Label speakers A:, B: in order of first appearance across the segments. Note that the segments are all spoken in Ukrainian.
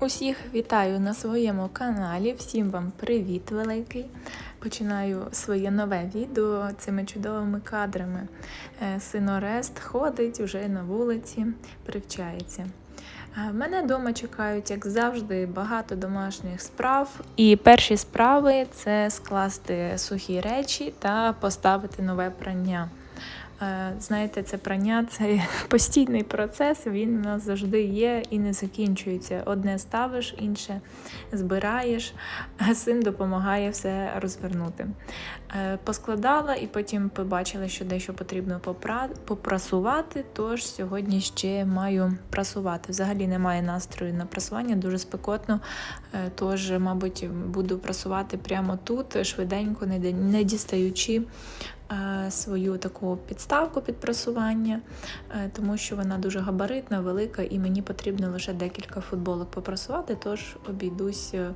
A: Усіх вітаю на своєму каналі. Всім вам привіт великий. Починаю своє нове відео цими чудовими кадрами. Е, Син Орест ходить вже на вулиці, привчається. Е, Мене вдома чекають, як завжди, багато домашніх справ. І перші справи це скласти сухі речі та поставити нове прання. Е, Знаєте, це прання це постійний процес, він у нас завжди є і не закінчується. Одне ставиш, інше збираєш, а син допомагає все розвернути. Е, Поскладала і потім побачила, що дещо потрібно попра- попрасувати, тож сьогодні ще маю прасувати. Взагалі немає настрою на прасування, дуже спекотно, е, тож, мабуть, буду прасувати прямо тут, швиденько, не дістаючи свою таку підставку під прасування, е, тому що вона дуже габаритна, велика, і мені потрібно лише декілька футболок попрасувати, тож обійдусь е,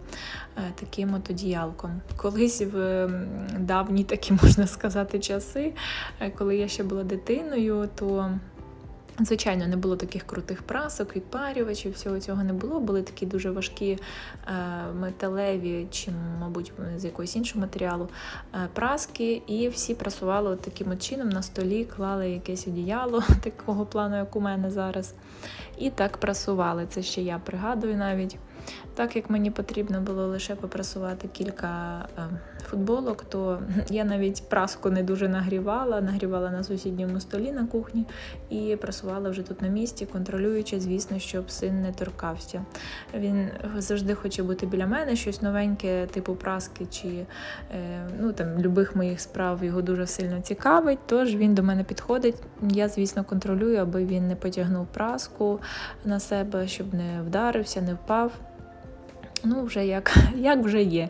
A: таким от одіялком. Колись в давні такі можна сказати часи, е, коли я ще була дитиною, то Звичайно, не було таких крутих прасок, відпарювачів, всього цього не було. Були такі дуже важкі е, металеві, чи, мабуть, з якогось іншого матеріалу е, праски, і всі прасували таким от чином на столі, клали якесь одіяло такого плану, як у мене зараз. І так прасували. Це ще я пригадую навіть. Так як мені потрібно було лише попрасувати кілька е, футболок, то я навіть праску не дуже нагрівала, нагрівала на сусідньому столі на кухні і прасувала вже тут на місці, контролюючи, звісно, щоб син не торкався. Він завжди хоче бути біля мене, щось новеньке, типу праски чи е, ну, там, любих моїх справ його дуже сильно цікавить. Тож він до мене підходить. Я, звісно, контролюю, аби він не потягнув праску на себе, щоб не вдарився, не впав. Ну, вже як, як вже є.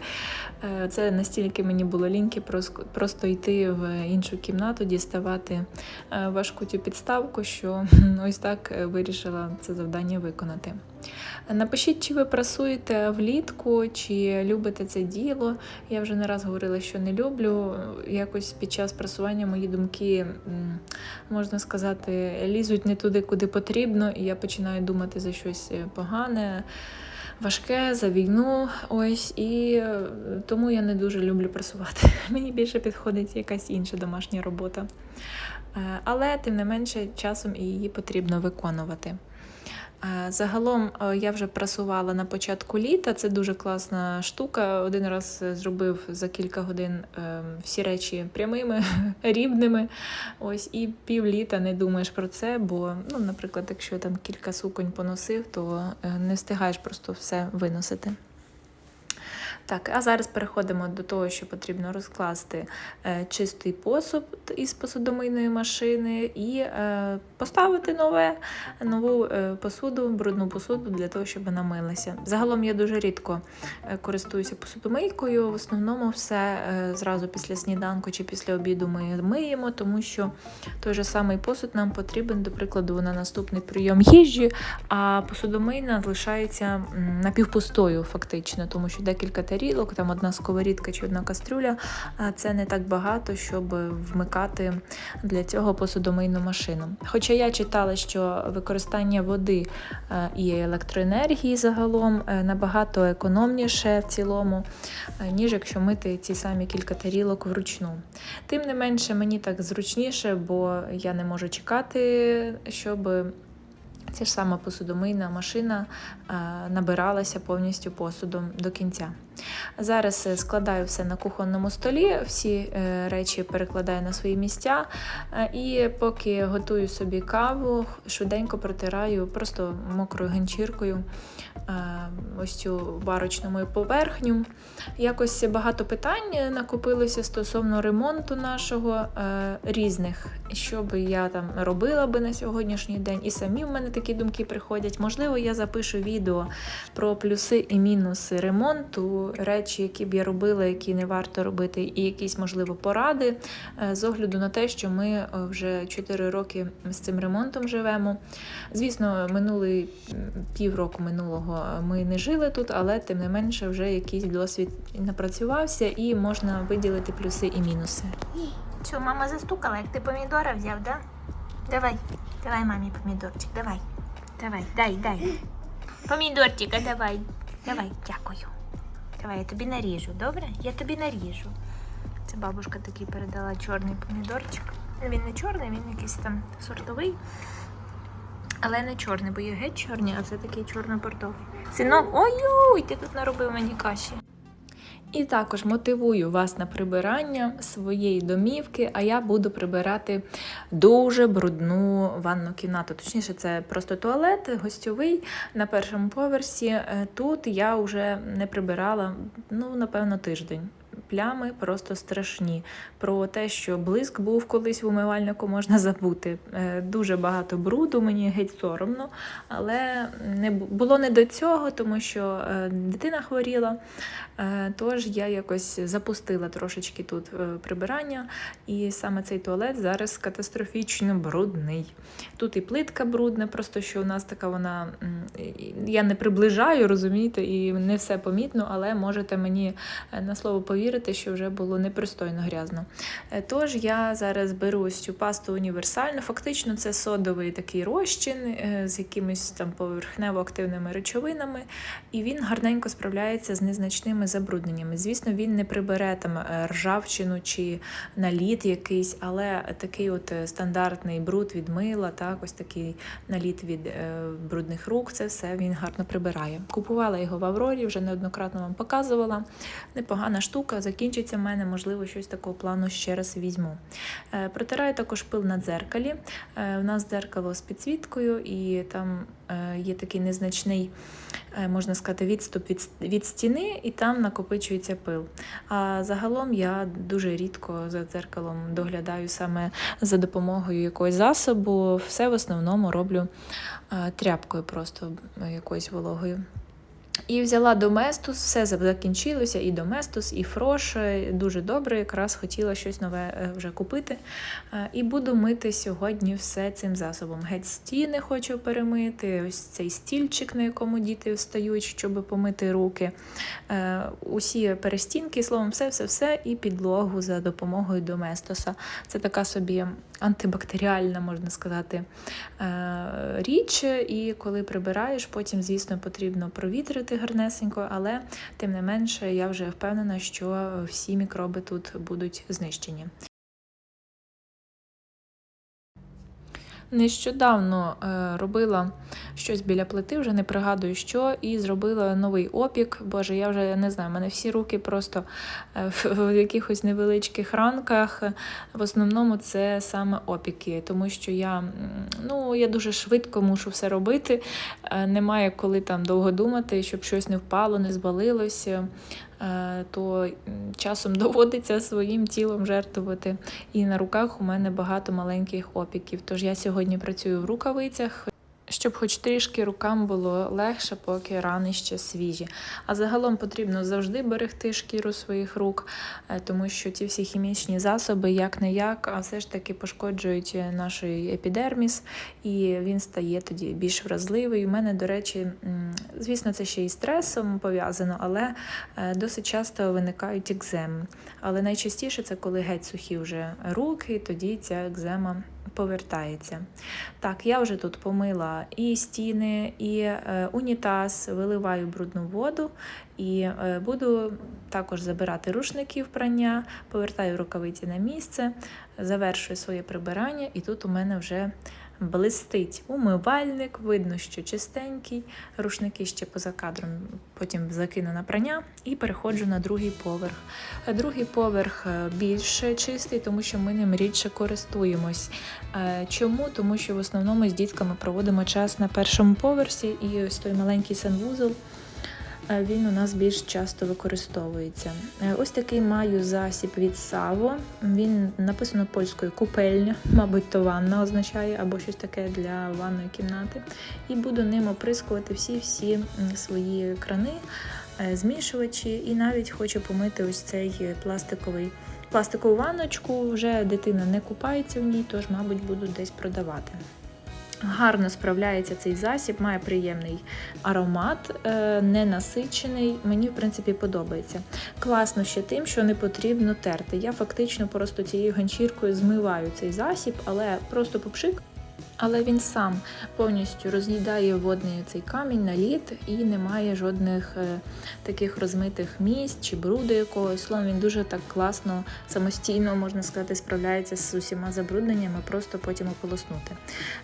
A: Е, Це настільки мені було ліньки просто йти в іншу кімнату, діставати е, важку цю підставку, що ось так е, вирішила це завдання виконати. Напишіть, чи ви прасуєте влітку, чи любите це діло. Я вже не раз говорила, що не люблю. Якось під час прасування мої думки, можна сказати, лізуть не туди, куди потрібно, і я починаю думати за щось погане важке за війну. Ось і е, тому я не дуже люблю прасувати. Мені більше підходить якась інша домашня робота. Е, Але тим не менше часом і її потрібно виконувати. Е, Загалом е, я вже прасувала на початку літа. Це дуже класна штука. Один раз е, зробив за кілька годин е, всі речі прямими, рівними. Ось і пів літа не думаєш про це, бо, ну, наприклад, якщо там кілька суконь поносив, то не встигаєш просто все виносити. Так, а зараз переходимо до того, що потрібно розкласти е, чистий посуд із посудомийної машини і е, поставити нове, нову е, посуду, брудну посуду для того, щоб вона милася. Загалом я дуже рідко користуюся посудомийкою. В основному все зразу після сніданку чи після обіду ми миємо, тому що той же самий посуд нам потрібен, до прикладу, на наступний прийом їжі, а посудомийна залишається напівпустою, фактично, тому що декілька тарілок, там одна сковорідка чи одна кастрюля, це не так багато, щоб вмикати для цього посудомийну машину. Хоча я читала, що використання води е, і електроенергії загалом е, набагато економніше в цілому, е, ніж якщо мити ці самі кілька тарілок вручну. Тим не менше, мені так зручніше, бо я не можу чекати, щоб ця ж сама посудомийна машина набиралася повністю посудом до кінця. Зараз е, складаю все на кухонному столі, всі е, речі перекладаю на свої місця. е, І поки готую собі каву, швиденько протираю просто мокрою ганчіркою е, ось цю варочну мою поверхню. Якось багато питань накопилося стосовно ремонту нашого е, різних, що би я там робила би на сьогоднішній день. І самі в мене такі думки приходять. Можливо, я запишу відео про плюси і мінуси ремонту, речі, які б я робила, які не варто робити, і якісь, можливо, поради е, з огляду на те, що ми е, вже 4 роки з цим ремонтом живемо. Звісно, минулий півроку минулого ми не жили тут, але тим не менше вже якийсь досвід напрацювався і можна виділити плюси і мінуси.
B: Що, мама застукала, як ти помідора взяв, да? Давай, давай мамі помідорчик, давай. Давай, дай, дай. Помідорчика, давай. Давай, дякую. Давай, я тобі наріжу, добре? Я тобі наріжу. Це бабушка такий передала чорний помідорчик. Він не чорний, він якийсь там сортовий. Але не чорний, бо є геть чорні, а це такий чорно-бордовий. Синок, ой-ой, ти тут наробив мені каші.
A: І також мотивую вас на прибирання своєї домівки, а я буду прибирати дуже брудну ванну кімнату. Точніше, це просто туалет гостьовий на першому поверсі. Е, Тут я вже не прибирала, ну, напевно, тиждень. Плями просто страшні. Про те, що блиск був колись в умивальнику, можна забути. Е, Дуже багато бруду, мені геть соромно, але не було не до цього, тому що е, дитина хворіла. Е, Тож я якось запустила трошечки тут е, прибирання, і саме цей туалет зараз катастрофічно брудний. Тут і плитка брудна, просто що у нас така вона. Я не приближаю, розумієте, і не все помітно, але можете мені е, на слово повірити, що вже було непристойно грязно. Тож я зараз беру ось цю пасту універсальну. Фактично, це содовий такий розчин з якимись там поверхнево-активними речовинами, і він гарненько справляється з незначними забрудненнями. Звісно, він не прибере там е, ржавчину чи наліт якийсь, але такий от е, стандартний бруд від мила, так, ось такий наліт від е, брудних рук, це все він гарно прибирає. Купувала його в Аврорі, вже неоднократно вам показувала. Непогана штука, закінчиться в мене, можливо, щось такого плану ще раз візьму. Протираю також пил на дзеркалі. У нас дзеркало з підсвіткою, і там є такий незначний, е, можна сказати, відступ від, від стіни, і там накопичується пил. А загалом я дуже рідко за дзеркалом доглядаю саме за допомогою якогось засобу. Все в основному роблю е, тряпкою, просто е, якоюсь вологою. І взяла доместус, все закінчилося, і доместус, і фрош. е, Дуже добре, якраз хотіла щось нове е, вже купити. Е, І буду мити сьогодні все цим засобом. Геть стіни хочу перемити, ось цей стільчик, на якому діти встають, щоб помити руки. Усі перестінки, словом, все-все-все, і підлогу за допомогою доместоса. Це така собі антибактеріальна, можна сказати, річ. І коли прибираєш, потім, звісно, потрібно провітрити гарнесенько, але тим не менше я вже впевнена, що всі мікроби тут будуть знищені. Нещодавно е, робила щось біля плити, вже не пригадую що, і зробила новий опік. Боже, я вже не знаю, в мене всі руки просто е, в, якихось невеличких ранках. В основному це саме опіки, тому що я, ну, я дуже швидко мушу все робити. Е, Немає коли там довго думати, щоб щось не впало, не звалилося. Е, То часом доводиться своїм тілом жертвувати. І на руках у мене багато маленьких опіків. Тож я сьогодні працюю в рукавицях. Щоб хоч трішки рукам було легше, поки рани ще свіжі. А загалом потрібно завжди берегти шкіру своїх рук, е, тому що ті всі хімічні засоби, як не як, а все ж таки пошкоджують наш епідерміс, і він стає тоді більш вразливий. У мене, до речі, звісно, це ще і стресом пов'язано, але е, досить часто виникають екземи. Але найчастіше це коли геть сухі вже руки, тоді ця екзема повертається. Так, я вже тут помила і стіни, і е, унітаз, виливаю брудну воду і е, буду також забирати рушники в прання, повертаю рукавиці на місце, завершую своє прибирання, і тут у мене вже блистить умивальник, видно, що чистенький, рушники ще поза кадром, потім закину на прання і переходжу на другий поверх. Другий поверх е, більш чистий, тому що ми ним рідше користуємось. Е, Чому? Тому що в основному з дітками проводимо час на першому поверсі, і ось той маленький санвузол. Він у нас більш часто використовується. Е, Ось такий маю засіб від Саво. Він написано польською купельня, мабуть, то ванна означає, або щось таке для ванної кімнати. І буду ним оприскувати всі-всі свої крани, е, змішувачі, і навіть хочу помити ось цей пластиковий пластикову ванночку. Вже дитина не купається в ній, тож, мабуть, буду десь продавати. Гарно справляється цей засіб, має приємний аромат, е, ненасичений. Мені, в принципі, подобається. Класно ще тим, що не потрібно терти. Я фактично просто цією ганчіркою змиваю цей засіб, але просто попшик. Але він сам повністю роз'їдає водний цей камінь на лід і немає жодних е, таких розмитих місць чи бруду якогось. Словом, він дуже так класно, самостійно, можна сказати, справляється з усіма забрудненнями, просто потім ополоснути.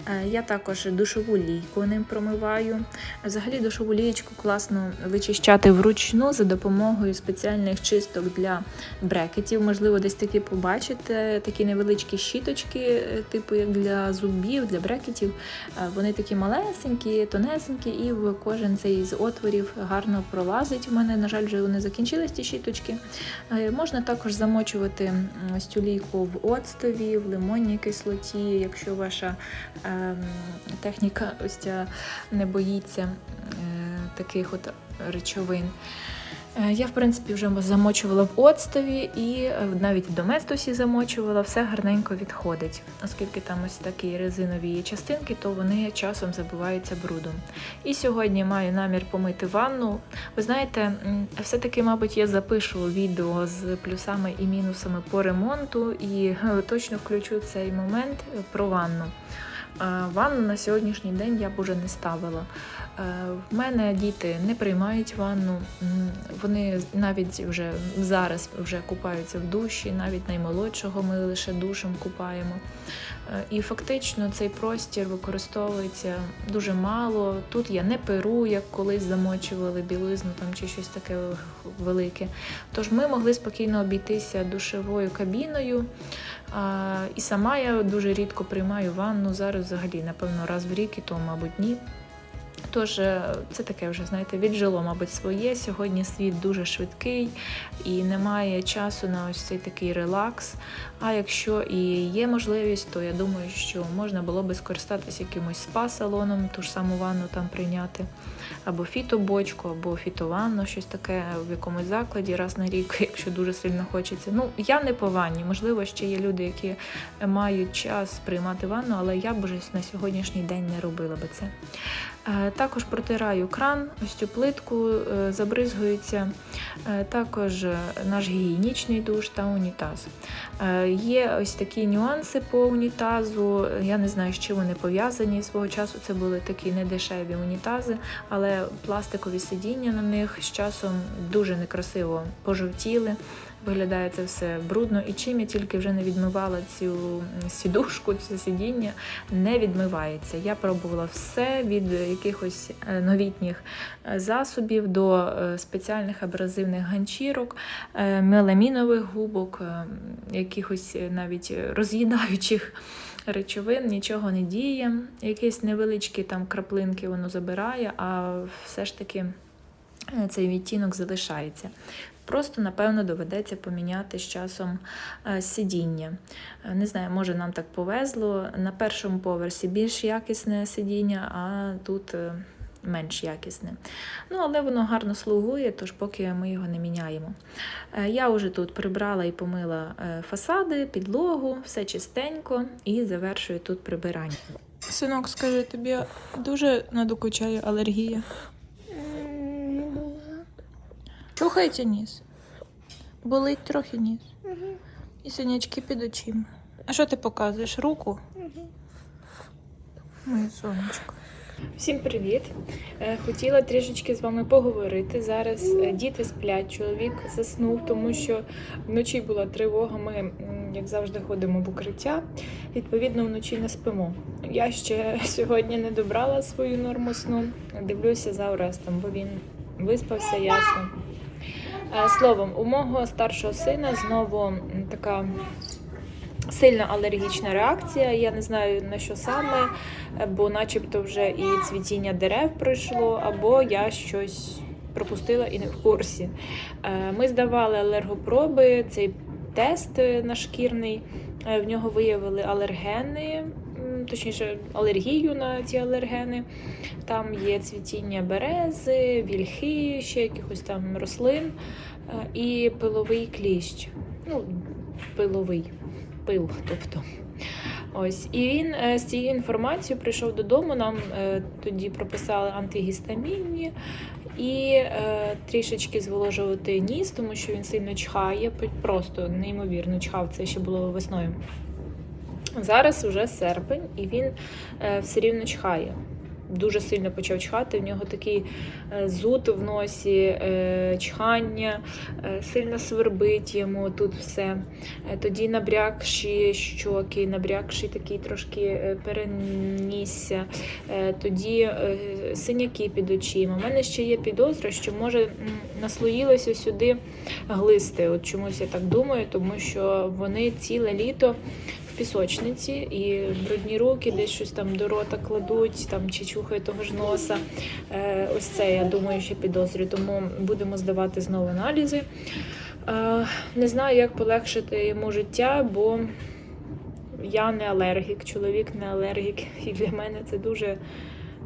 A: Е, Я також душову лійку ним промиваю. Взагалі душову лієчку класно вичищати вручну за допомогою спеціальних чисток для брекетів. Можливо, десь такі побачите такі невеличкі щіточки, е, типу як для зубів, для брекетів. Е, Вони такі малесенькі, тонесенькі, і в кожен цей з отворів гарно пролазить. У мене, на жаль, вже вони закінчились ті щіточки. Е, Можна також замочувати ось цю лійку в оцтові, в лимонній кислоті, якщо ваша ем, техніка ось ця не боїться е, таких от речовин. Е, Я, в принципі, вже замочувала в оцтові і е, навіть в доместосі замочувала, все гарненько відходить. Оскільки там ось такі резинові частинки, то вони часом забиваються брудом. І сьогодні маю намір помити ванну. Ви знаєте, все-таки, мабуть, я запишу відео з плюсами і мінусами по ремонту і е, точно включу цей момент про ванну. Ванну на сьогоднішній день я б уже не ставила. Е, В мене діти не приймають ванну, вони навіть вже зараз вже купаються в душі, навіть наймолодшого ми лише душем купаємо. Е, І фактично цей простір використовується дуже мало. Тут я не перу, як колись замочували білизну там чи щось таке велике. Тож ми могли спокійно обійтися душовою кабіною. І сама я дуже рідко приймаю ванну. Зараз взагалі, напевно, раз в рік, і то, мабуть, ні. Тож е, це таке вже, знаєте, віджило, мабуть, своє. Сьогодні світ дуже швидкий і немає часу на ось цей такий релакс. А якщо і є можливість, то я думаю, що можна було би скористатися якимось спа-салоном, ту ж саму ванну там прийняти, або фітобочку, або фітованну, щось таке в якомусь закладі раз на рік, якщо дуже сильно хочеться. Ну, я не по ванні. Можливо, ще є люди, які мають час приймати ванну, але я б вже на сьогоднішній день не робила би це. Е, Також протираю кран, ось цю плитку, е, забризгується. Е, Також наш гігієнічний душ та унітаз. Є ось такі нюанси по унітазу. Я не знаю, з чим вони пов'язані. Свого часу це були такі недешеві унітази, але пластикові сидіння на них з часом дуже некрасиво пожовтіли. Виглядає це все брудно, і чим я тільки вже не відмивала цю сідушку, це сидіння, не відмивається. Я пробувала все від якихось е, новітніх е, засобів до е, спеціальних абразивних ганчірок, меламінових губок, якихось навіть роз'їдаючих речовин, нічого не діє. Якісь невеличкі там краплинки воно забирає, а все ж таки цей відтінок залишається. Просто, напевно, доведеться поміняти з часом е, сидіння. Е, Не знаю, може нам так повезло. На першому поверсі більш якісне сидіння, а тут е, менш якісне. Ну, але воно гарно слугує, тож поки ми його не міняємо. Я вже тут прибрала і помила фасади, підлогу, все чистенько і завершую тут прибирання. Синок, скажи, тобі дуже надокучає алергія? Чухається ніс? Болить трохи ніс. І синячки під очима. А що ти показуєш? Руку? Моє сонечко. Всім привіт! Е, Хотіла трішечки з вами поговорити. Зараз е, діти сплять, чоловік заснув, тому що вночі була тривога. Ми, як завжди, ходимо в укриття. Відповідно, вночі не спимо. Я ще сьогодні не добрала свою норму сну. Дивлюся за Орестом, бо він виспався ясно. Е, Словом, у мого старшого сина знову така сильна алергічна реакція. Я не знаю на що саме, е, бо начебто вже і цвітіння дерев пройшло, або я щось пропустила і не в курсі. Е, Ми здавали алергопроби, цей тест нашкірний. Е, В нього виявили алергени, точніше, алергію на ці алергени. Там є цвітіння берези, вільхи, ще якихось там рослин е, і пиловий кліщ. Ну, пиловий пил, тобто. Ось, і він е, з цією інформацією прийшов додому. Нам е, тоді прописали антигістамінні і е, трішечки зволожувати ніс, тому що він сильно чхає, просто неймовірно чхав. Це ще було весною. Зараз вже серпень, і він е, все рівно чхає. Дуже сильно почав чхати. В нього такий е, зуд в носі, е, чхання, сильно свербить йому тут все. Тоді набрякші щоки, набрякший такий трошки перенісся, тоді синяки під очима. У мене ще є підозра, що може наслоїлося сюди глисти. От чомусь я так думаю, тому що вони ціле літо пісочниці і брудні руки десь щось там до рота кладуть, там чи чухають того ж носа. Е, ось це я думаю, що підозрюю, тому будемо здавати знову аналізи. Е, не знаю, як полегшити йому життя, бо я не алергік, чоловік не алергік, і для мене це дуже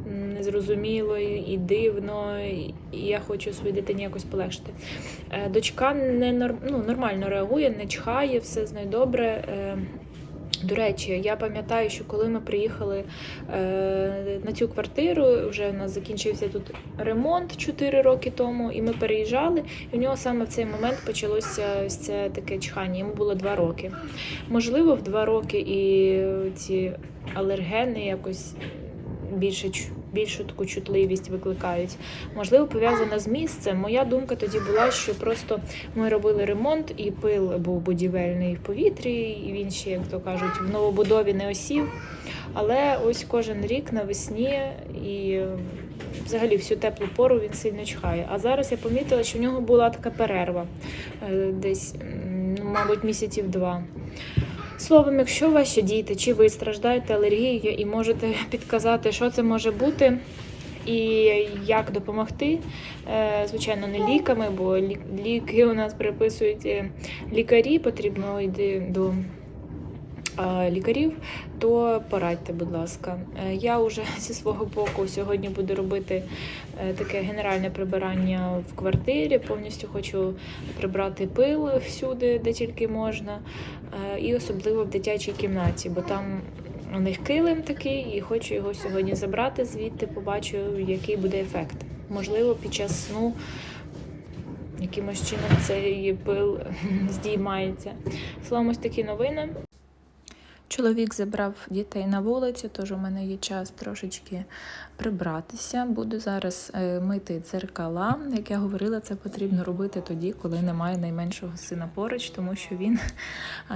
A: незрозуміло і дивно, і я хочу своїй дитині якось полегшити. Е, Дочка не ну, нормально реагує, не чхає, все з нею добре. До речі, я пам'ятаю, що коли ми приїхали е, на цю квартиру, вже у нас закінчився тут ремонт 4 роки тому, і ми переїжджали, і в нього саме в цей момент почалося ось це таке чхання. Йому було 2 роки. Можливо, в 2 роки і ці алергени якось більше більшу таку чутливість викликають. Можливо, пов'язано з місцем. Моя думка тоді була, що просто ми робили ремонт, і пил був будівельний в повітрі, і він ще, як то кажуть, в новобудові не осів. Але ось кожен рік навесні і взагалі всю теплу пору він сильно чхає. А зараз я помітила, що в нього була така перерва е, десь, ну, мабуть, місяців два. Словом, якщо ваші діти чи ви страждаєте алергією і можете підказати, що це може бути. І як допомогти, Е, звичайно, не ліками, бо ліки у нас приписують е, лікарі, потрібно йти до лікарів, то порадьте, будь ласка. Е, Я вже зі свого боку сьогодні буду робити е, таке генеральне прибирання в квартирі. Повністю хочу прибрати пил всюди, де тільки можна, е, і особливо в дитячій кімнаті, бо там. У них килим такий, і хочу його сьогодні забрати звідти, побачу, який буде ефект. Можливо, під час сну якимось чином цей пил здіймається. Словом, ось такі новини. Чоловік забрав дітей на вулицю, тож у мене є час трошечки прибратися. Буду зараз е, мити дзеркала. Як я говорила, це потрібно робити тоді, коли немає найменшого сина поруч, тому що він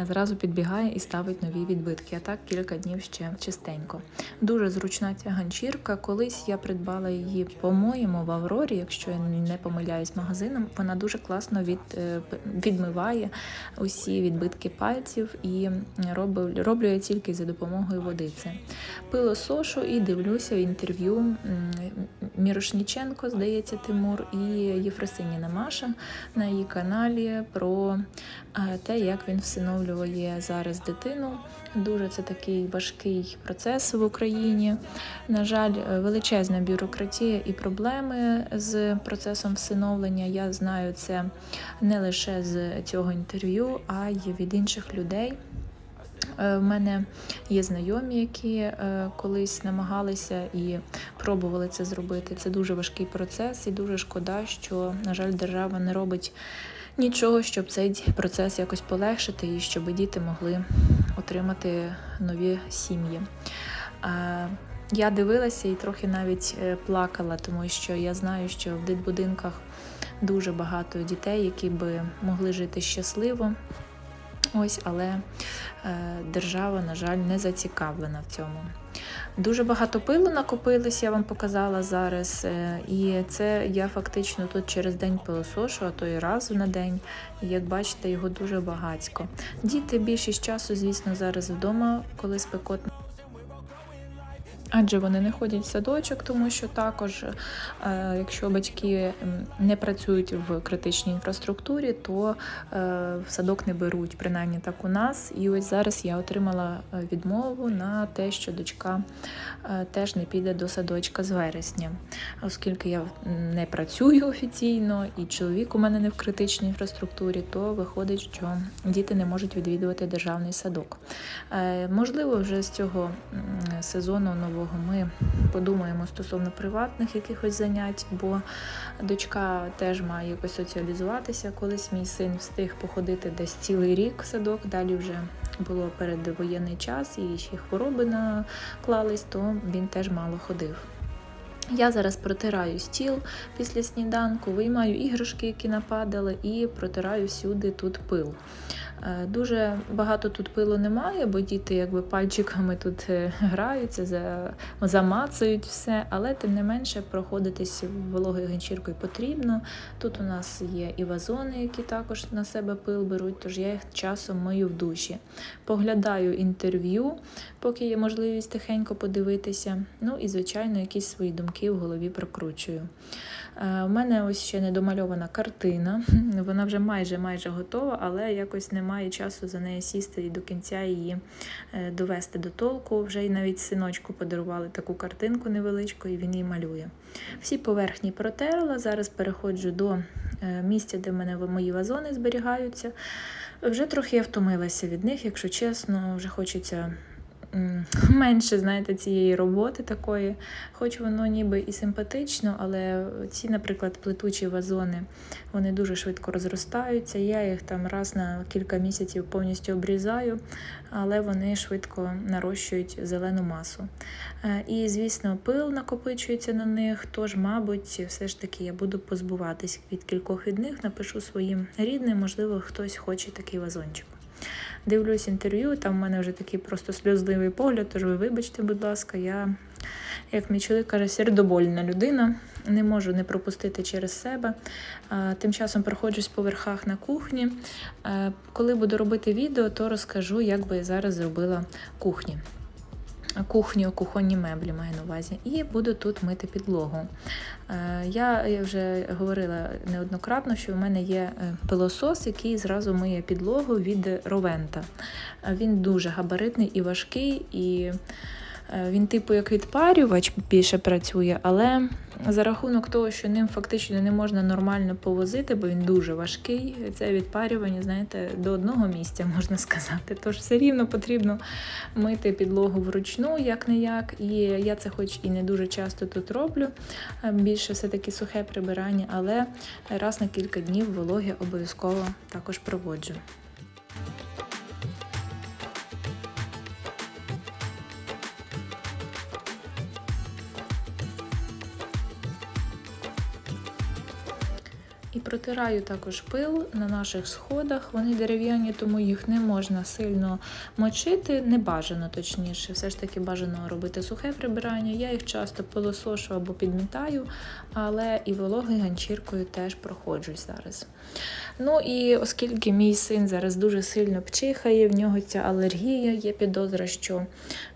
A: зразу підбігає і ставить нові відбитки. А так кілька днів ще чистенько. Дуже зручна ця ганчірка. Колись я придбала її, по-моєму, в Аврорі, якщо я не помиляюсь магазином. Вона дуже класно від, е, відмиває усі відбитки пальців і роблю, роблю тільки за допомогою водиці. Пило сошу і дивлюся інтерв'ю Мірошніченко, здається, Тимур, і Єфросиніна Маша на її каналі про е, те, як він всиновлює зараз дитину. Дуже це такий важкий процес в Україні. На жаль, е, величезна бюрократія і проблеми з процесом всиновлення. Я знаю це не лише з цього інтерв'ю, а й від інших людей. Е, В мене є знайомі, які е, колись намагалися і пробували це зробити. Це дуже важкий процес, і дуже шкода, що, на жаль, держава не робить нічого, щоб цей процес якось полегшити і щоб діти могли отримати нові сім'ї. Я дивилася і трохи навіть е, плакала, тому що я знаю, що в дитбудинках дуже багато дітей, які би могли жити щасливо. Ось, але е, держава, на жаль, не зацікавлена в цьому. Дуже багато пилу накопилось, я вам показала зараз. е, І це я фактично тут через день пилосошу, а то і раз на день. І як бачите, його дуже багатько. Діти більшість часу, звісно, зараз вдома, коли спекотно. Адже вони не ходять в садочок, тому що також, е, якщо батьки не працюють в критичній інфраструктурі, то е, в садок не беруть, принаймні так у нас. І ось зараз я отримала е, відмову на те, що дочка теж не піде до садочка з вересня, оскільки я не працюю офіційно, і чоловік у мене не в критичній інфраструктурі, то виходить, що діти не можуть відвідувати державний садок. Можливо, вже з цього сезону нового того ми подумаємо стосовно приватних якихось занять, бо дочка теж має якось соціалізуватися. Колись мій син встиг походити десь цілий рік в садок, далі вже було передвоєнний час і ще хвороби наклались, то він теж мало ходив. Я зараз протираю стіл після сніданку, виймаю іграшки, які нападали, і протираю всюди тут пил. Е, Дуже багато тут пилу немає, бо діти якби пальчиками тут е, граються, за- замацують все, але тим не менше проходитись вологою ганчіркою потрібно. Тут у нас є і вазони, які також на себе пил беруть, тож я їх часом мию в душі. Поглядаю інтерв'ю, поки є можливість тихенько подивитися. Ну і, звичайно, якісь свої думки в голові прокручую. Е, У мене ось ще недомальована картина. Вона вже майже майже готова, але якось немає часу за нею сісти і до кінця її е, довести до толку. Вже й навіть синочку подарували таку картинку невеличку, і він її малює. Всі поверхні протерла. Зараз переходжу до е, місця, де в мене мої вазони зберігаються. Вже трохи я втомилася від них, якщо чесно, вже хочеться менше, знаєте, цієї роботи такої. Хоч воно ніби і симпатично, але ці, наприклад, плетучі вазони, вони дуже швидко розростаються. Я їх там раз на кілька місяців повністю обрізаю, але вони швидко нарощують зелену масу. Е, І, звісно, пил накопичується на них, тож, мабуть, все ж таки я буду позбуватись від кількох від них, напишу своїм рідним, можливо, хтось хоче такий вазончик. Дивлюсь інтерв'ю, там в мене вже такий просто сльозливий погляд, тож ви вибачте, будь ласка, я, як мій чоловік каже, сердобольна людина, не можу не пропустити через себе. Тим часом проходжусь по верхах на кухні. Е, Коли буду робити відео, то розкажу, як би я зараз зробила кухні. Кухню, кухонні меблі маю на увазі, і буду тут мити підлогу. Е, Я вже говорила неоднократно, що в мене є е, пилосос, який зразу миє підлогу від Ровента. Е, Він дуже габаритний і важкий, і він, типу, як відпарювач більше працює, але за рахунок того, що ним фактично не можна нормально повозити, бо він дуже важкий, це відпарювання, знаєте, до одного місця можна сказати. Тож все рівно потрібно мити підлогу вручну, як не як. І я це хоч і не дуже часто тут роблю. Більше все-таки сухе прибирання, але раз на кілька днів вологи обов'язково також проводжу. І протираю також пил на наших сходах. Вони дерев'яні, тому їх не можна сильно мочити. Не бажано, точніше. Все ж таки бажано робити сухе прибирання. Я їх часто пилосошу або підмітаю, але і вологою ганчіркою теж проходжусь зараз. Ну і оскільки мій син зараз дуже сильно пчихає, в нього ця алергія, є підозра, що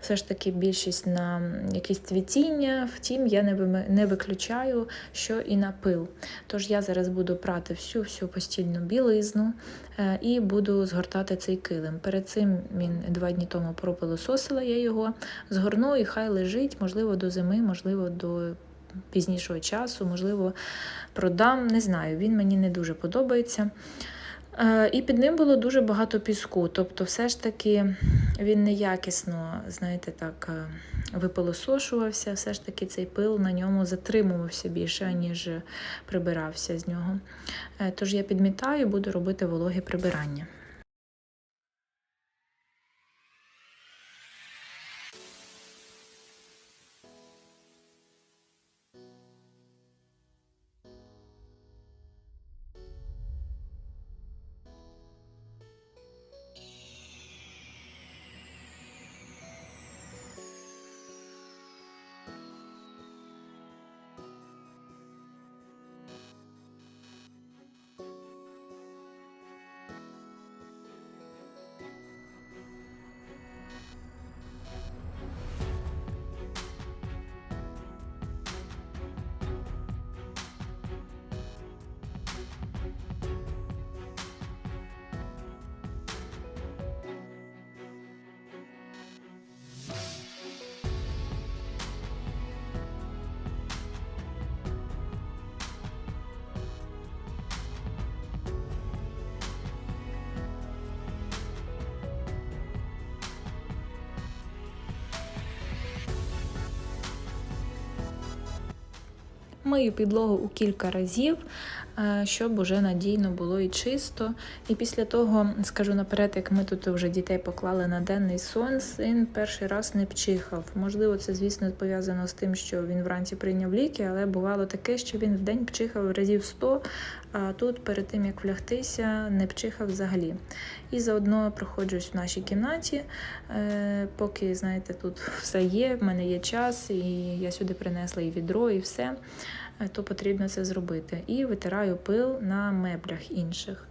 A: все ж таки більшість на якісь цвітіння, втім, я не виключаю, що і на пил. Тож я зараз буду прати всю всю постільну білизну е, і буду згортати цей килим. Перед цим він два дні тому пропилососила я його, згорну і хай лежить, можливо, до зими, можливо, до пізнішого часу, можливо, продам. Не знаю, він мені не дуже подобається. Е, І під ним було дуже багато піску. Тобто, все ж таки він неякісно, знаєте, так е, випилосошувався, все ж таки цей пил на ньому затримувався більше, ніж прибирався з нього. Е, Тож я підмітаю, буду робити вологе прибирання. Мию підлогу у кілька разів, е, щоб уже надійно було і чисто. І після того скажу наперед, як ми тут вже дітей поклали на денний сон, син перший раз не пчихав. Можливо, це, звісно, пов'язано з тим, що він вранці прийняв ліки, але бувало таке, що він в день пчихав разів 100, а тут перед тим як влягтися, не пчихав взагалі. І заодно проходжусь в нашій кімнаті, е, поки знаєте, тут все є, в мене є час, і я сюди принесла і відро, і все, е, то потрібно це зробити. І витираю пил на меблях інших.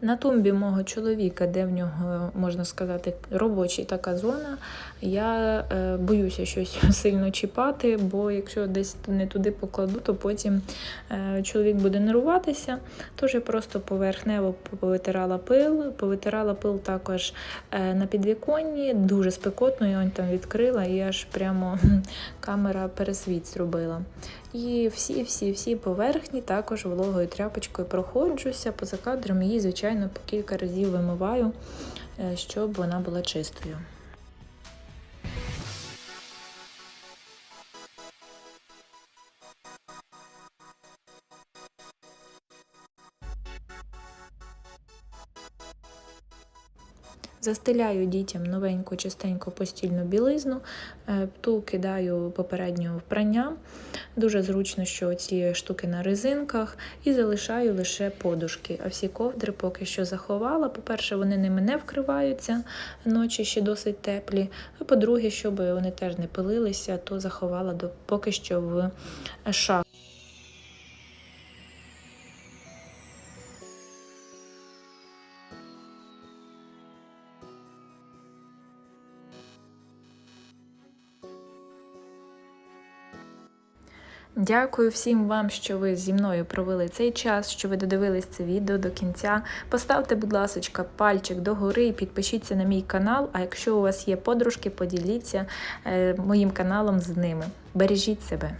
A: На тумбі мого чоловіка, де в нього, можна сказати, робоча така зона, я е, боюся щось сильно чіпати, бо якщо десь не туди покладу, то потім е, чоловік буде нервуватися. Тож я просто поверхнево повитирала пил, повитирала пил також е, на підвіконні, дуже спекотно, я там відкрила і аж прямо камера пересвіт зробила. І всі-всі-всі поверхні також вологою тряпочкою проходжуся, поза кадром її, звичайно, по кілька разів вимиваю, е, щоб вона була чистою. Застеляю дітям новеньку, чистеньку постільну білизну, е, ту кидаю попередньо в прання. Дуже зручно, що ці штуки на резинках, і залишаю лише подушки. А всі ковдри поки що заховала. По-перше, вони ними не вкриваються, ночі ще досить теплі. А по-друге, щоб вони теж не пилилися, то заховала поки що в шафу. Дякую всім вам, що ви зі мною провели цей час, що ви додивились це відео до кінця. Поставте, будь ласка, пальчик догори і підпишіться на мій канал. А якщо у вас є подружки, поділіться е, моїм каналом з ними. Бережіть себе.